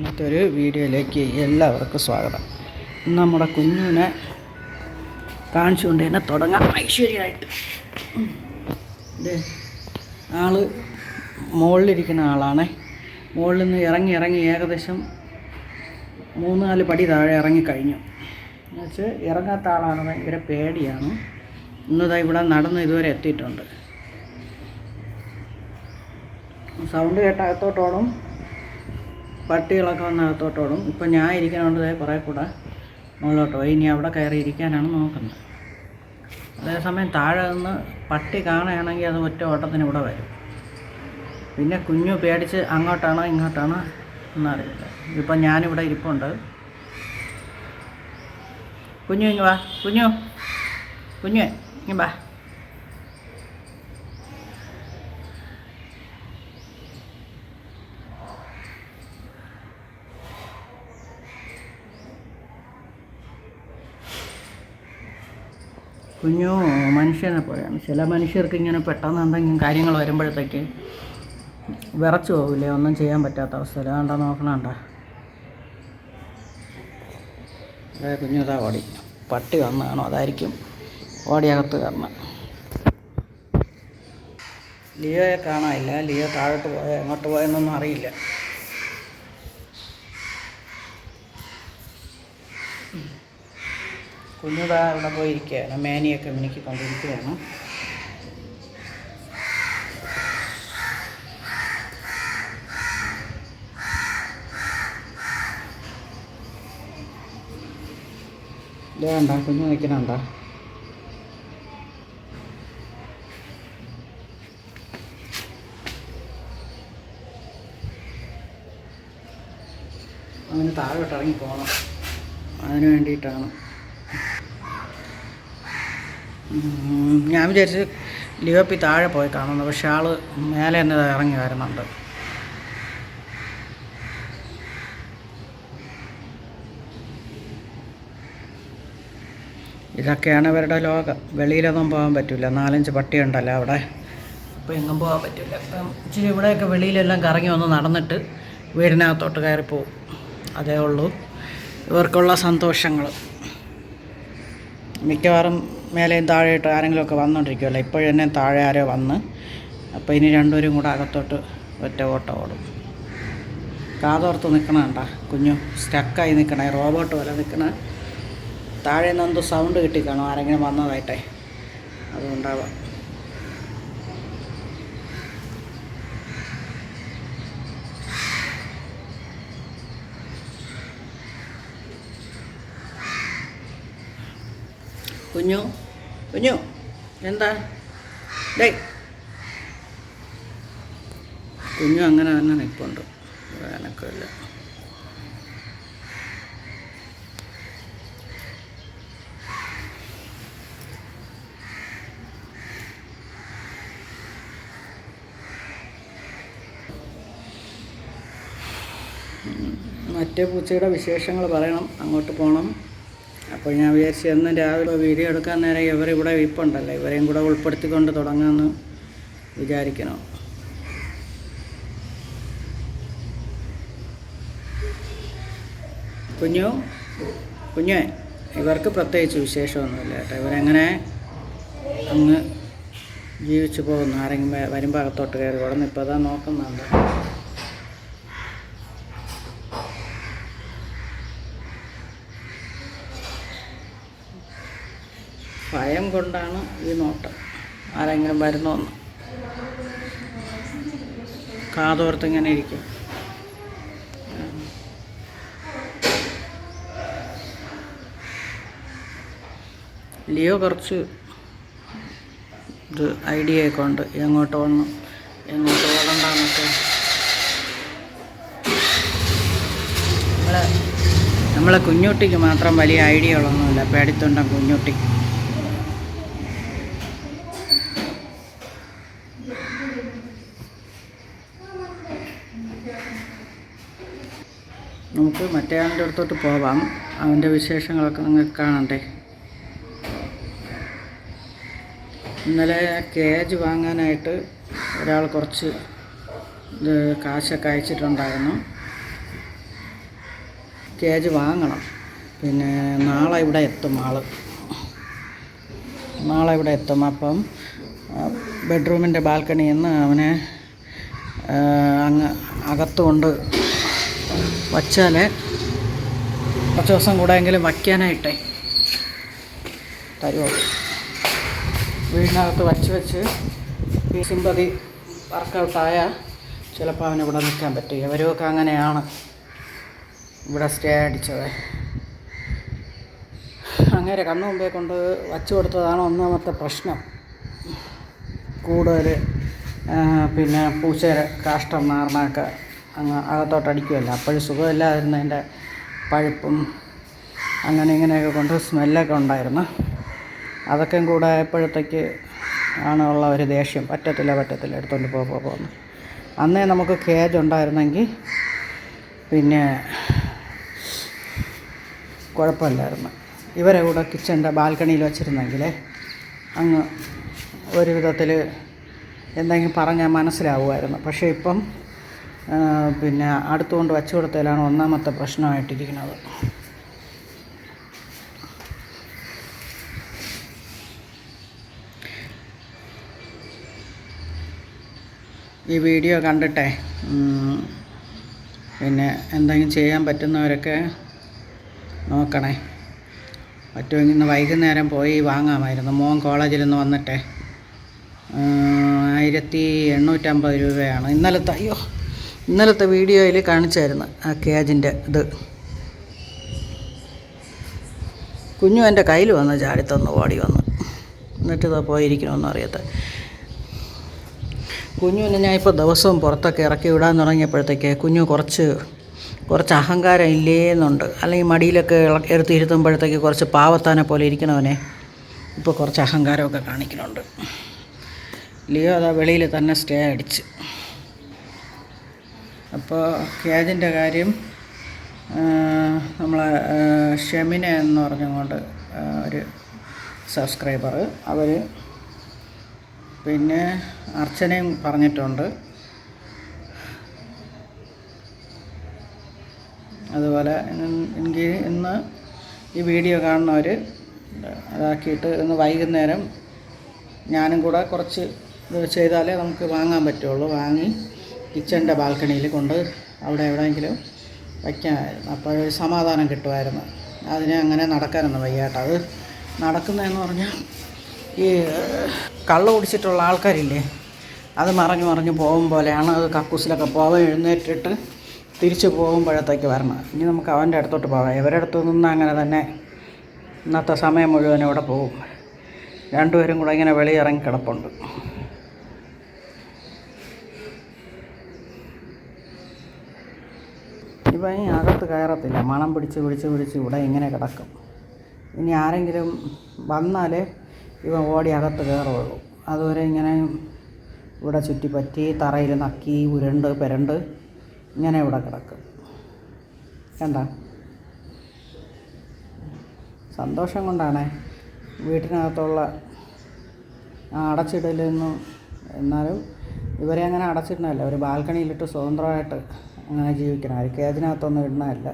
ഇന്നത്തെ ഒരു വീഡിയോയിലേക്ക് എല്ലാവർക്കും സ്വാഗതം. നമ്മുടെ കുഞ്ഞിനെ കാണിച്ചുകൊണ്ട് തന്നെ തുടങ്ങാം. ഐശ്വര്യമായിട്ട്. ആൾ മുകളിലിരിക്കുന്ന ആളാണേ. മുകളിൽ നിന്ന് ഇറങ്ങി ഇറങ്ങി ഏകദേശം മൂന്ന് നാല് പടി താഴെ ഇറങ്ങി കഴിഞ്ഞു. എന്നുവെച്ചാൽ ഇറങ്ങാത്ത ആളാണ് ഭയങ്കര പേടിയാണ്. ഇന്നതാ ഇവിടെ നടന്ന് ഇതുവരെ എത്തിയിട്ടുണ്ട്. സൗണ്ട് കേട്ട അകത്തോട്ടോടും പട്ടികളൊക്കെ വന്ന് അകത്തോട്ടോടും ഇപ്പം ഞാൻ ഇരിക്കണോണ്ട് കുറേ കൂടെ മുകളിലോട്ട് പോയി. ഇനി അവിടെ കയറി ഇരിക്കാനാണ് നോക്കുന്നത്. അതേസമയം താഴെ നിന്ന് പട്ടി കാണുകയാണെങ്കിൽ അത് ഒറ്റ ഓട്ടത്തിന് ഇവിടെ വരും. പിന്നെ കുഞ്ഞു പേടിച്ച് അങ്ങോട്ടാണോ ഇങ്ങോട്ടാണോ എന്നറിയില്ല. ഇപ്പം ഞാനിവിടെ ഇരിപ്പുണ്ട്. കുഞ്ഞു ഇങ്ങ് വാ. കുഞ്ഞു കുഞ്ഞു ഇങ്ങ് വാ. കുഞ്ഞു മനുഷ്യനെ പോലെയാണ് ചില മനുഷ്യർക്ക് ഇങ്ങനെ പെട്ടെന്ന് എന്തെങ്കിലും കാര്യങ്ങൾ വരുമ്പോഴത്തേക്ക് വിറച്ചു പോകില്ലേ ഒന്നും ചെയ്യാൻ പറ്റാത്ത അവസ്ഥയിൽ. കണ്ട നോക്കണണ്ട? അതെ കുഞ്ഞുതാ ഓടി. പട്ടി വന്നതാണോ? അതായിരിക്കും ഓടിയകത്ത് കാരണം ലിയോയെ കാണാനില്ല. ലിയോ താഴോട്ട് പോയ? എങ്ങോട്ട് പോയെന്നൊന്നും അറിയില്ല. കുഞ്ഞുതാ ഇവിടെ പോയിരിക്കുകയാണ് മേനിയൊക്കെ മിനിക്ക് കൊണ്ടിരിക്കുകയാണ്. വേണ്ട കുഞ്ഞു നിൽക്കണണ്ട അവന് താഴോട്ട് ഇറങ്ങി പോകണം. അതിന് വേണ്ടിയിട്ടാണ്. ഞാൻ വിചാരിച്ച് ലിയോപ്പി താഴെ പോയി കാണുന്നു. പക്ഷെ ആൾ മേലെ തന്നെ ഇറങ്ങി വരുന്നുണ്ട്. ഇതൊക്കെയാണ് ഇവരുടെ ലോകം. വെളിയിലൊന്നും പോകാൻ പറ്റില്ല. നാലഞ്ച് പട്ടിയുണ്ടല്ലോ അവിടെ. അപ്പോൾ എങ്ങും പോകാൻ പറ്റില്ല. അപ്പം ഇച്ചിരി ഇവിടെയൊക്കെ വെളിയിലെല്ലാം കറങ്ങി വന്ന് നടന്നിട്ട് വീടിനകത്തോട്ട് കയറിപ്പോവും അതേ ഉള്ളൂ. ഇവർക്കുള്ള സന്തോഷങ്ങൾ മിക്കവാറും മേലെയും താഴെയിട്ട് ആരെങ്കിലുമൊക്കെ വന്നുകൊണ്ടിരിക്കുമല്ലോ ഇപ്പോഴെന്നെ താഴെ ആരോ വന്ന്. അപ്പോൾ ഇനി രണ്ടുപേരും കൂടെ അകത്തോട്ട് ഒറ്റ ഓട്ടം ഓടും. കാതോർത്ത് നിൽക്കണണ്ട കുഞ്ഞു സ്റ്റക്കായി നിൽക്കണേ റോബോട്ട് പോലെ നിൽക്കണ താഴെ നിന്ന് എന്തോ സൗണ്ട് കിട്ടിക്കാണോ ആരെങ്കിലും വന്നതായിട്ടെ. അതുകൊണ്ടാവാം. കുഞ്ഞു കുഞ്ഞു എന്താ ഡേ കുഞ്ഞു അങ്ങനെ തന്നെ നിൽപ്പുണ്ട് വേനക്കില്ല മറ്റേ പൂച്ചയുടെ വിശേഷങ്ങൾ പറയണം അങ്ങോട്ട് പോകണം അപ്പോൾ ഞാൻ വിചാരിച്ചു എന്നും രാവിലെ വീഡിയോ എടുക്കാൻ നേരം ഇവരിവിടെ ഇപ്പുണ്ടല്ലോ ഇവരെയും കൂടെ ഉൾപ്പെടുത്തിക്കൊണ്ട് തുടങ്ങാമെന്ന് വിചാരിക്കണം കുഞ്ഞു കുഞ്ഞേ ഇവർക്ക് പ്രത്യേകിച്ച് വിശേഷമൊന്നുമില്ല കേട്ടോ. ഇവരെങ്ങനെ അങ്ങ് ജീവിച്ചു പോകുന്നു. ആരെങ്കിലും വരുമ്പോൾ അകത്തോട്ട് കയറി ഉടനെ ഇപ്പോൾ അതാ നോക്കുന്നുണ്ട് കൊണ്ടാണ് ഈ നോട്ടം. ആരെങ്കിലും വരുന്നോന്ന്. കാതോർത്ത് ഇങ്ങനെ ഇരിക്കും. ലിയോ കുറച്ച് ഇത് ഐഡിയ ഒക്കെ ഉണ്ട്. എങ്ങോട്ട് വന്നു? എങ്ങോട്ട് ഓടണ്ടെന്നൊക്കെ നമ്മളെ നമ്മളെ കുഞ്ഞുട്ടിക്ക് മാത്രം വലിയ ഐഡിയകളൊന്നുമില്ല. പേടിത്തൊണ്ട കുഞ്ഞുട്ടി. നമുക്ക് മറ്റേ ആളിന്റെ അടുത്തോട്ട് പോവാം. അവന്റെ വിശേഷങ്ങളൊക്കെ നിങ്ങൾക്ക് കാണണ്ടേ? ഇന്നലെ കേജ് വാങ്ങാനായിട്ട് ഒരാൾ കുറച്ച് ഇത് കാശൊക്കെ അയച്ചിട്ടുണ്ടായിരുന്നു. കേജ് വാങ്ങണം. പിന്നെ നാളെ ഇവിടെ എത്തും ആൾ. നാളെ ഇവിടെ എത്തും. അപ്പം ബെഡ്റൂമിന്റെ ബാൽക്കണിയിൽ നിന്ന് അവനെ അങ്ങ് അകത്ത് കൊണ്ട് വച്ചാൽ കുറച്ച് ദിവസം കൂടെ എങ്കിലും വയ്ക്കാനായിട്ടേ തരുമോ വീടിനകത്ത് വച്ച് വെച്ച് സിമ്പതി വർക്കൗട്ടായ ചിലപ്പോൾ അവന് ഇവിടെ നിൽക്കാൻ പറ്റും ഇവരുമൊക്കെ അങ്ങനെയാണ് ഇവിടെ സ്റ്റേ അടിച്ചത്. അങ്ങനെ കണ്ണു മുമ്പേ കൊണ്ട് വച്ചു കൊടുത്തതാണ് ഒന്നാമത്തെ പ്രശ്നം. കൂടുതൽ പിന്നെ പൂച്ചയുടെ കാഷ്ടം നാർണൊക്കെ അങ്ങ് അകത്തോട്ട് അടിക്കുമല്ലോ അപ്പോഴും സുഖമില്ലാതിരുന്നതിന്റെ പഴുപ്പും അങ്ങനെ ഇങ്ങനെയൊക്കെ കൊണ്ട് സ്മെല്ലൊക്കെ ഉണ്ടായിരുന്നു. അതൊക്കെ കൂടെ ആയപ്പോഴത്തേക്ക് ആണ് ഉള്ള ഒരു ദേഷ്യം. പറ്റത്തില്ല പറ്റത്തില്ല. എടുത്തുകൊണ്ട് പോ പോകുന്നു അന്നേ നമുക്ക് കേജ് ഉണ്ടായിരുന്നെങ്കിൽ പിന്നെ കുഴപ്പമില്ലായിരുന്നു. ഇവരെ കൂടെ കിച്ചന്റെ ബാൽക്കണിയിൽ വെച്ചിരുന്നെങ്കിൽ അങ്ങ് ഒരു വിധത്തിൽ എന്തെങ്കിലും പറഞ്ഞാൽ മനസ്സിലാവുമായിരുന്നു. പക്ഷേ ഇപ്പം പിന്നെ അടുത്തുകൊണ്ട് വച്ചു കൊടുത്തതിലാണ് ഒന്നാമത്തെ പ്രശ്നമായിട്ടിരിക്കുന്നത്. ഈ വീഡിയോ കണ്ടിട്ടെ പിന്നെ എന്തെങ്കിലും ചെയ്യാൻ പറ്റുന്നവരൊക്കെ നോക്കണേ. പറ്റുമെങ്കിൽ ഇന്ന് വൈകുന്നേരം പോയി വാങ്ങാമായിരുന്നു. മോൻ കോളേജിൽ നിന്ന് വന്നിട്ടെ ആയിരത്തി എണ്ണൂറ്റമ്പത് രൂപയാണ്. ഇന്നലത്തെ അയ്യോ ഇന്നലത്തെ വീഡിയോയിൽ കാണിച്ചായിരുന്നു ആ കേജിന്റെ ഇത്. കുഞ്ഞു എന്റെ കയ്യിൽ വന്ന് ചാടിത്തന്ന് ഓടി വന്ന്. എന്നിട്ട് ഇതാ പോയിരിക്കണമെന്ന് അറിയാത്ത കുഞ്ഞുവിനെ ഞാൻ ഇപ്പോൾ ദിവസവും പുറത്തൊക്കെ ഇറക്കി വിടാൻ തുടങ്ങിയപ്പോഴത്തേക്ക് കുഞ്ഞു കുറച്ച് കുറച്ച് അഹങ്കാരം ഇല്ലേന്നുണ്ട്. അല്ലെങ്കിൽ മടിയിലൊക്കെ എടുത്തിരുത്തുമ്പോഴത്തേക്ക് കുറച്ച് പാവത്താനെ പോലെ ഇരിക്കണവനെ ഇപ്പോൾ കുറച്ച് അഹങ്കാരമൊക്കെ കാണിക്കുന്നുണ്ട് ലിയോ അതാ വെളിയിൽ തന്നെ സ്റ്റേ അടിച്ച്. അപ്പോൾ കേജിന്റെ കാര്യം നമ്മളെ ഷെമിന എന്ന് പറഞ്ഞുകൊണ്ട് ഒരു സബ്സ്ക്രൈബർ അവർ പിന്നെ അർച്ചനയും പറഞ്ഞിട്ടുണ്ട്. അതുപോലെ എനിക്ക് ഇന്ന് ഈ വീഡിയോ കാണുന്നവർ അതാക്കിയിട്ട് ഇന്ന് വൈകുന്നേരം ഞാനും കൂടെ കുറച്ച് ചെയ്താലേ നമുക്ക് വാങ്ങാൻ പറ്റുള്ളൂ. വാങ്ങി കിച്ചന്റെ ബാൽക്കണിയിൽ കൊണ്ട് അവിടെ എവിടെയെങ്കിലും വയ്ക്കാമായിരുന്നു അപ്പോൾ ഒരു സമാധാനം കിട്ടുമായിരുന്നു. അതിനെ അങ്ങനെ നടക്കാനൊന്നും വയ്യാട്ടോ. അത് നടക്കുന്നതെന്ന് പറഞ്ഞാൽ ഈ കള്ള കുടിച്ചിട്ടുള്ള ആൾക്കാരില്ലേ അത് മറഞ്ഞു മറിഞ്ഞു പോകും പോലെയാണ് അത് കക്കൂസിലൊക്കെ പോകാൻ എഴുന്നേറ്റിട്ട് തിരിച്ചു പോകുമ്പോഴത്തേക്ക് വരണം. ഇനി നമുക്ക് അവന്റെ അടുത്തോട്ട് പോകാം. ഇവരുടെ നിന്ന് അങ്ങനെ തന്നെ ഇന്നത്തെ സമയം മുഴുവൻ ഇവിടെ പോകും. രണ്ടുപേരും കൂടെ ഇങ്ങനെ വെളിയിറങ്ങി കിടപ്പുണ്ട്. ഈ അകത്ത് കയറത്തില്ല. മണം പിടിച്ച് പിടിച്ച് പിടിച്ച് ഇവിടെ ഇങ്ങനെ കിടക്കും. ഇനി ആരെങ്കിലും വന്നാലേ ഇവ ഓടി അകത്ത് കയറുള്ളൂ അതുവരെ ഇങ്ങനെ ഇവിടെ ചുറ്റിപ്പറ്റി തറയിൽ നക്കി ഉരുണ്ട് പെരണ്ട് ഇങ്ങനെ ഇവിടെ കിടക്കും. കണ്ട? സന്തോഷം കൊണ്ടാണ് വീട്ടിനകത്തുള്ള അടച്ചിടലൊന്നും എന്നാലും ഇവരെ അങ്ങനെ അടച്ചിടണമല്ല ഒരു ബാൽക്കണിയിലിട്ട് സ്വതന്ത്രമായിട്ട് അങ്ങനെ ജീവിക്കണം. ആര് കേജിനകത്തൊന്നും ഇടണമല്ല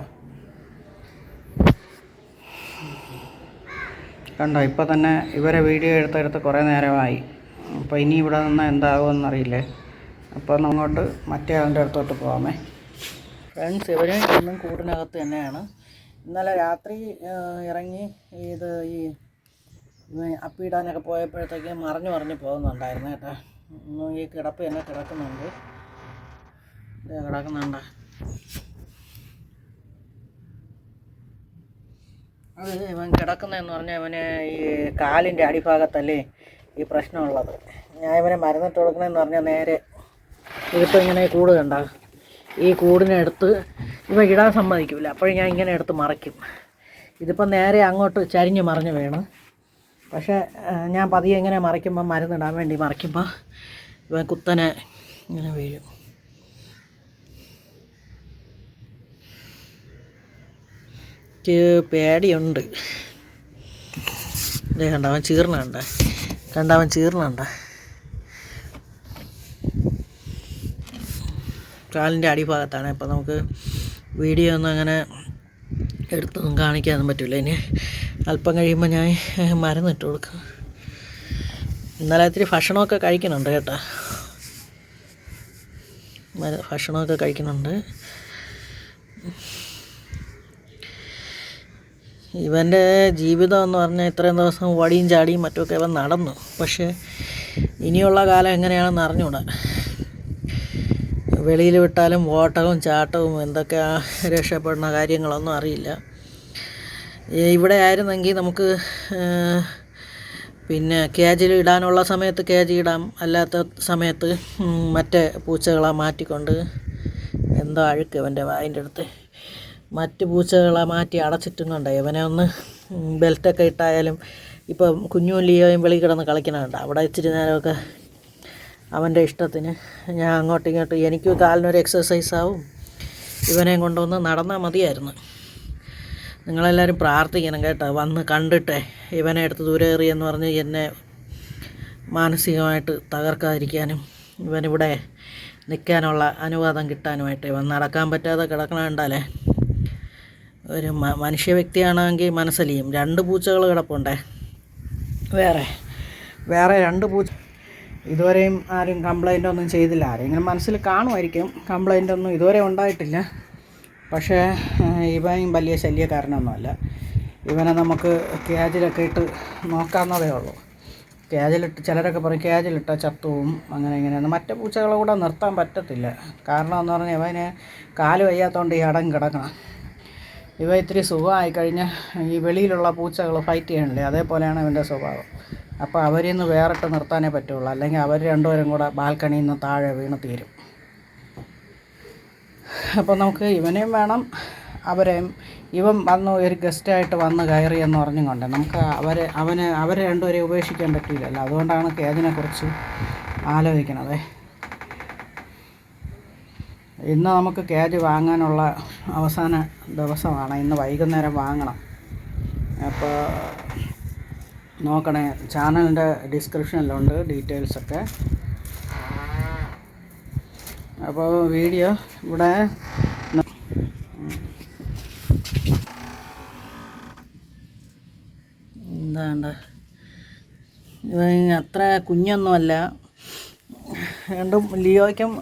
കണ്ടോ ഇപ്പോൾ തന്നെ ഇവരെ വീഡിയോ എടുത്തെടുത്ത് കുറേ നേരമായി. അപ്പോൾ ഇനി ഇവിടെ നിന്ന് എന്താകുമെന്നറിയില്ലേ അപ്പോൾ അങ്ങോട്ട് മറ്റേ ആളിന്റെ അടുത്തോട്ട് പോകാമേ ഫ്രണ്ട്സ് ഇവർ ഇന്നും കൂടിനകത്ത് തന്നെയാണ്. ഇന്നലെ രാത്രി ഇറങ്ങി ഇത് ഈ അപ്പിടാനൊക്കെ പോയപ്പോഴത്തേക്ക് മറിഞ്ഞു മറിഞ്ഞ് പോകുന്നുണ്ടായിരുന്നു കേട്ടോ. ഈ കിടപ്പ് തന്നെ കിടക്കുന്നുണ്ട്. കിടക്കുന്നുണ്ട്. അത് ഇവൻ കിടക്കുന്നതെന്ന് പറഞ്ഞാൽ ഇവന് ഈ കാലിന്റെ അടിഭാഗത്തല്ലേ ഈ പ്രശ്നമുള്ളത്. ഞാൻ ഇവനെ മരുന്നിട്ട് കൊടുക്കണമെന്ന് പറഞ്ഞാൽ നേരെ ഇതിപ്പോൾ ഇങ്ങനെ കൂട് കണ്ട. ഈ കൂടിനെടുത്ത് ഇവ ഇടാൻ സമ്മതിക്കില്ല അപ്പോഴും ഞാൻ ഇങ്ങനെ എടുത്ത് മറയ്ക്കും. ഇതിപ്പോൾ നേരെ അങ്ങോട്ട് ചരിഞ്ഞ് മറിഞ്ഞ് വീണ്. പക്ഷേ ഞാൻ പതിയെ ഇങ്ങനെ മറിക്കുമ്പോൾ മരുന്നിടാൻ വേണ്ടി മറിക്കുമ്പോൾ ഇവൻ കുത്തനെ ഇങ്ങനെ വീഴും. എനിക്ക് പേടിയുണ്ട്. ഇതേ കണ്ട അവൻ ചീർണ കണ്ട? കണ്ട അവൻ ചീർണ കണ്ട? കാലിന്റെ അടിഭാഗത്താണ്. അപ്പോൾ നമുക്ക് വീഡിയോ ഒന്നും അങ്ങനെ എടുത്തൊന്നും കാണിക്കാനൊന്നും പറ്റില്ല ഇനി അല്പം കഴിയുമ്പോൾ ഞാൻ മരുന്നിട്ട് കൊടുക്കും. ഇന്നലെ ഇത്തിരി ഭക്ഷണമൊക്കെ കഴിക്കുന്നുണ്ട് കേട്ടോ. ഭക്ഷണമൊക്കെ കഴിക്കുന്നുണ്ട്. ഇവന്റെ ജീവിതം എന്ന് പറഞ്ഞാൽ ഇത്രയും ദിവസം വടിയും ചാടിയും മറ്റുമൊക്കെ ഇവൻ നടന്നു. പക്ഷേ ഇനിയുള്ള കാലം എങ്ങനെയാണെന്ന് അറിഞ്ഞൂടാ വെളിയിൽ വിട്ടാലും ഓട്ടവും ചാട്ടവും എന്തൊക്കെ രക്ഷപ്പെടുന്ന കാര്യങ്ങളൊന്നും അറിയില്ല. ഇവിടെ ആയിരുന്നെങ്കിൽ നമുക്ക് പിന്നെ കേജിൽ ഇടാനുള്ള സമയത്ത് കേജി ഇടാം. അല്ലാത്ത സമയത്ത് മറ്റേ പൂച്ചകളെ മാറ്റിക്കൊണ്ട് എന്തോ അഴുക്ക് അവന്റെ വായിന്റെ അടുത്ത്. മറ്റ് പൂച്ചകളെ മാറ്റി അടച്ചിട്ടും കൊണ്ട് ഇവനെ ഒന്ന് ബെൽറ്റൊക്കെ ഇട്ടായാലും ഇപ്പം കുഞ്ഞും ലിയോയും വെളി കിടന്ന് കളിക്കണുണ്ട് അവിടെ ഇച്ചിരി നേരമൊക്കെ അവന്റെ ഇഷ്ടത്തിന് ഞാൻ അങ്ങോട്ടും ഇങ്ങോട്ടും എനിക്കും കാലിനൊരു എക്സസൈസ് ആവും. ഇവനെയും കൊണ്ടുവന്ന് നടന്നാൽ മതിയായിരുന്നു. നിങ്ങളെല്ലാവരും പ്രാർത്ഥിക്കണം കേട്ടോ. വന്ന് കണ്ടിട്ടേ ഇവനെ എടുത്ത് ദൂരെ എറിയെന്ന് പറഞ്ഞ് എന്നെ മാനസികമായിട്ട് തകർക്കാതിരിക്കാനും ഇവനിവിടെ നിൽക്കാനുള്ള അനുവാദം കിട്ടാനുമായിട്ട് ഇവൻ നടക്കാൻ പറ്റാതെ കിടക്കണ ഒരു മനുഷ്യ വ്യക്തിയാണെങ്കിൽ മനസ്സലിയും. രണ്ട് പൂച്ചകൾ കിടപ്പുണ്ടേ. വേറെ. വേറെ രണ്ട് പൂച്ച. ഇതുവരെയും ആരും കംപ്ലൈന്റ് ഒന്നും ചെയ്തില്ല. ആരെങ്കിലും മനസ്സിൽ കാണുമായിരിക്കും. കംപ്ലൈന്റ് ഒന്നും ഇതുവരെ ഉണ്ടായിട്ടില്ല. പക്ഷേ ഇവൻ വലിയ ശല്യക്കാരനൊന്നുമല്ല. ഇവനെ നമുക്ക് ക്യാജിലൊക്കെ ഇട്ട് നോക്കാവുന്നതേ ഉള്ളൂ. ക്യാജിലിട്ട് ചിലരൊക്കെ പറയും ക്യാജിലിട്ട ചത്തുവും അങ്ങനെ ഇങ്ങനെയൊന്നും. മറ്റേ പൂച്ചകളെ കൂടെ നിർത്താൻ പറ്റത്തില്ല. കാരണം എന്ന് പറഞ്ഞാൽ ഇവന് കാൽ വയ്യാത്തതുകൊണ്ട് ഈ അടം കിടക്കണം. ഇവ ഇത്തിരി സുഖമായി കഴിഞ്ഞാൽ ഈ വെളിയിലുള്ള പൂച്ചകൾ ഫൈറ്റ് ചെയ്യണില്ലേ അതേപോലെയാണ് ഇവന്റെ സ്വഭാവം. അപ്പോൾ അവരിൽ നിന്ന് വേറിട്ട് നിർത്താനേ പറ്റുള്ളൂ. അല്ലെങ്കിൽ അവർ രണ്ടുപേരും കൂടെ ബാൽക്കണിയിൽ നിന്ന് താഴെ വീണ് തീരും. അപ്പോൾ നമുക്ക് ഇവനെയും വേണം. അവരെയും ഇവൻ വന്ന് ഒരു ഗസ്റ്റായിട്ട് വന്ന് കയറി എന്ന് പറഞ്ഞും കൊണ്ട് നമുക്ക് അവരെ അവന് അവരെ രണ്ടുപേരെയും ഉപേക്ഷിക്കാൻ പറ്റില്ലല്ലോ അതുകൊണ്ടാണ് കേതിനെക്കുറിച്ച് കുറിച്ച് ആലോചിക്കണത്. ഇന്ന് നമുക്ക് കേജ് വാങ്ങാനുള്ള അവസാന ദിവസമാണ്. ഇന്ന് വൈകുന്നേരം വാങ്ങണം. അപ്പോൾ നോക്കണേ ചാനലിന്റെ ഡിസ്ക്രിപ്ഷനിലുണ്ട് ഡീറ്റെയിൽസൊക്കെ. അപ്പോൾ വീഡിയോ ഇവിടെ എന്താണ്ട്? ഇത് അത്ര കുഞ്ഞൊന്നുമല്ല. രണ്ടും ലിയോയ്ക്കും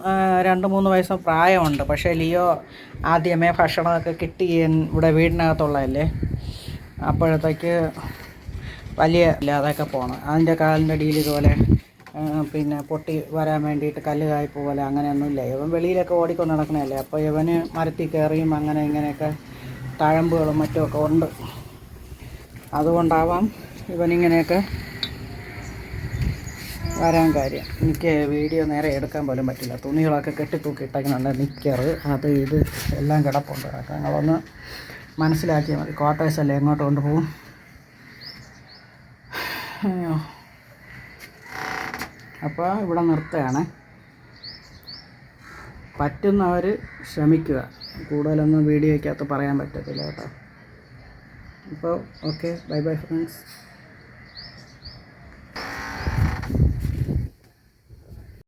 രണ്ട് മൂന്ന് വയസ്സ് പ്രായമുണ്ട്. പക്ഷേ ലിയോ ആദ്യമേ ഭക്ഷണമൊക്കെ കിട്ടി ഇവിടെ വീടിനകത്തുള്ളതല്ലേ? അപ്പോഴത്തേക്ക് വലിയ ഇല്ലാതൊക്കെ പോകണം അതിന്റെ കാലിന്റെ അടിയിൽ ഇതുപോലെ പിന്നെ പൊട്ടി വരാൻ വേണ്ടിയിട്ട് കല്ല് കായ്പ പോലെ അങ്ങനെയൊന്നുമില്ല. ഇവൻ വെളിയിലൊക്കെ ഓടിക്കൊണ്ട് നടക്കണല്ലേ അപ്പോൾ ഇവന് മരത്തിൽ കയറിയും അങ്ങനെ ഇങ്ങനെയൊക്കെ തഴമ്പുകളും മറ്റുമൊക്കെ ഉണ്ട്. അതുകൊണ്ടാവാം ഇവനിങ്ങനെയൊക്കെ വരാൻ കാര്യം. എനിക്ക് വീഡിയോ നേരെ എടുക്കാൻ പോലും പറ്റില്ല. തുണികളൊക്കെ കെട്ടിത്തൂക്കി ഇട്ടേക്കുന്നുണ്ട് നിക്കറ്. അത് ഇത് എല്ലാം കിടപ്പുണ്ട്. അതൊക്കെ നിങ്ങളൊന്ന് മനസ്സിലാക്കിയാൽ മതി. ക്വാർട്ടേഴ്സ് അല്ലേ എങ്ങോട്ട് കൊണ്ടുപോകും? അയ്യോ. അപ്പോൾ ഇവിടെ നിർത്തുകയാണ്. പറ്റുന്നവർ ശ്രമിക്കുക. കൂടുതലൊന്നും വീഡിയോയ്ക്കകത്ത് പറയാൻ പറ്റത്തില്ല കേട്ടോ. അപ്പോൾ ഓക്കെ. Bye bye friends.